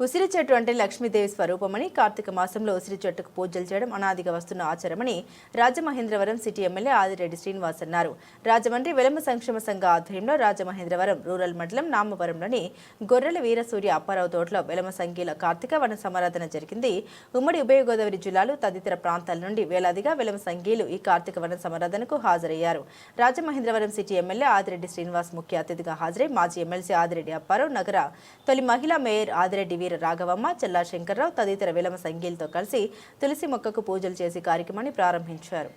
ఉసిరి చెట్టు అంటే లక్ష్మీదేవి స్వరూపమని కార్తీక మాసంలో ఉసిరి చెట్టుకు పూజలు చేయడం అనాదిగా వస్తున్న ఆచారమని రాజమహేంద్రవరం సిటీ ఎమ్మెల్యే ఆదిరెడ్డి శ్రీనివాస్ అన్నారు. రాజమండ్రి వెలమ సంక్షేమ సంఘ ఆధ్వర్యంలో రాజమహేంద్రవరం రూరల్ మండలం నామవరంలోని గొర్రెల వీరసూర్య అప్పారావు తోటలో వెలమ సంఘీల కార్తీక వన సమారాధన జరిగింది. ఉమ్మడి ఉభయ గోదావరి జిల్లాలు తదితర ప్రాంతాల నుండి వేలాదిగా వెలమ సంఘీలు ఈ కార్తీక వన సమారాధనకు హాజరయ్యారు. రాజమహేంద్రవరం సిటీ ఎమ్మెల్యే ఆదిరెడ్డి శ్రీనివాస్ ముఖ్య అతిథిగా హాజరై మాజీ ఎమ్మెల్సీ ఆదిరెడ్డి అప్పారావు నగర తొలి మహిళా మేయర్ ఆదిరెడ్డి వీర రాఘవమ్మ చెల్లా శంకర్రావు తదితర విలమ సంఘీలతో కలిసి తులసి మొక్కకు పూజలు చేసి కార్యక్రమాన్ని ప్రారంభించారు.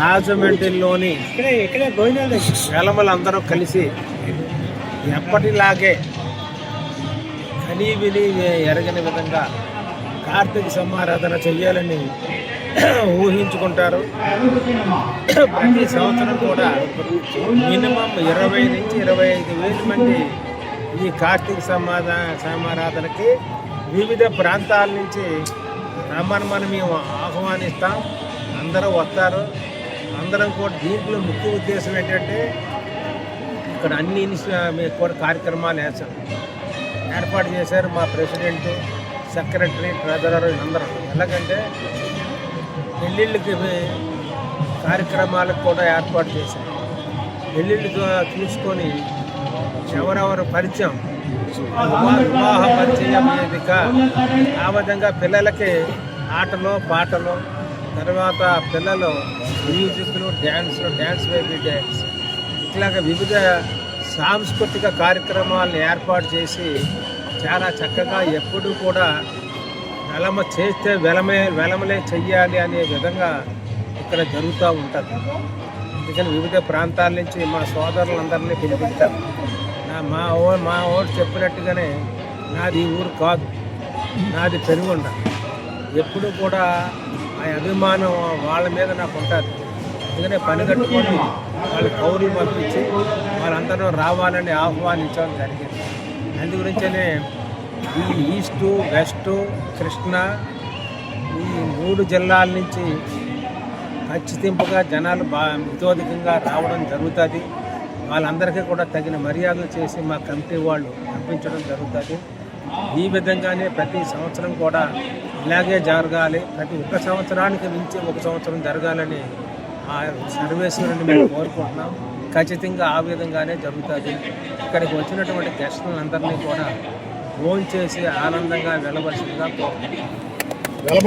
రాజమండ్రిలోని వెలమలందరూ కలిసి ఎప్పటిలాగే కనీవిని ఎరగని విధంగా కార్తీక సమారాధన చెయ్యాలని ఊహించుకుంటారు. ప్రతి సంవత్సరం కూడా మినిమం ఇరవై నుంచి ఇరవై ఐదు వేల మంది ఈ కార్తీక సమాధా సమారాధనకి వివిధ ప్రాంతాల నుంచి రమ్మని మనం మేము ఆహ్వానిస్తాం. అందరూ వస్తారు. అందరం కూడా దీంట్లో ముఖ్య ఉద్దేశం ఏంటంటే ఇక్కడ అన్ని కూడా కార్యక్రమాలు వేసాం ఏర్పాటు చేశారు మా ప్రెసిడెంట్ సెక్రటరీ ట్రెజరర్ అందరూ. ఎలాగంటే పెళ్ళిళ్ళకి కార్యక్రమాలకు కూడా ఏర్పాటు చేశారు. పెళ్ళిళ్ళు తీసుకొని చూసుకొని ఎవరెవరు పరిచయం? వివాహ వివాహ పరిచయం వేదిక ఆ విధంగా పిల్లలకి ఆటలు పాటలు తర్వాత పిల్లలు మ్యూజిక్లు డ్యాన్స్లు డ్యాన్స్ బేబీ డ్యాన్స్ ఇట్లాగ వివిధ సాంస్కృతిక కార్యక్రమాలను ఏర్పాటు చేసి చాలా చక్కగా ఎప్పుడూ కూడా వెలమ చేస్తే వెలమే వెలమలే చెయ్యాలి అనే విధంగా ఇక్కడ జరుగుతూ ఉంటుంది. అందుకని వివిధ ప్రాంతాల నుంచి మా సోదరులందరినీ పిలిపిస్తారు నా మా ఓ మా ఓడు చెప్పినట్టుగానే నాది ఈ ఊరు కాదు. నాది పెనుగొండ. ఎప్పుడు కూడా ఆ అభిమానం వాళ్ళ మీద నాకు ఉంటుంది. అందుకనే పని కట్టుకొని వాళ్ళ కౌరులు పంపించి వాళ్ళందరూ రావాలని ఆహ్వానించడం జరిగింది. అందు గురించనే ఈ ఈస్టు వెస్టు కృష్ణ ఈ మూడు జిల్లాల నుంచి ఖచ్చితింపుగా జనాలు బా ఇతోధికంగా రావడం జరుగుతుంది. వాళ్ళందరికీ కూడా తగిన మర్యాదలు చేసి మా కమిటీ వాళ్ళు పంపించడం జరుగుతుంది. ఈ విధంగానే ప్రతి సంవత్సరం కూడా ఇలాగే జరగాలి. ప్రతి ఒక్క సంవత్సరానికి మించి ఒక సంవత్సరం జరగాలని ఆ సర్వేశ్వరుని మేము కోరుకుంటున్నాం. ఖచ్చితంగా ఆ విధంగానే జరుగుతుంది. ఇక్కడికి వచ్చినటువంటి గెస్టులందరినీ కూడా ఫోన్ చేసి ఆనందంగా వెళ్ళవలసిందిగా కోరుకుంటున్నాం.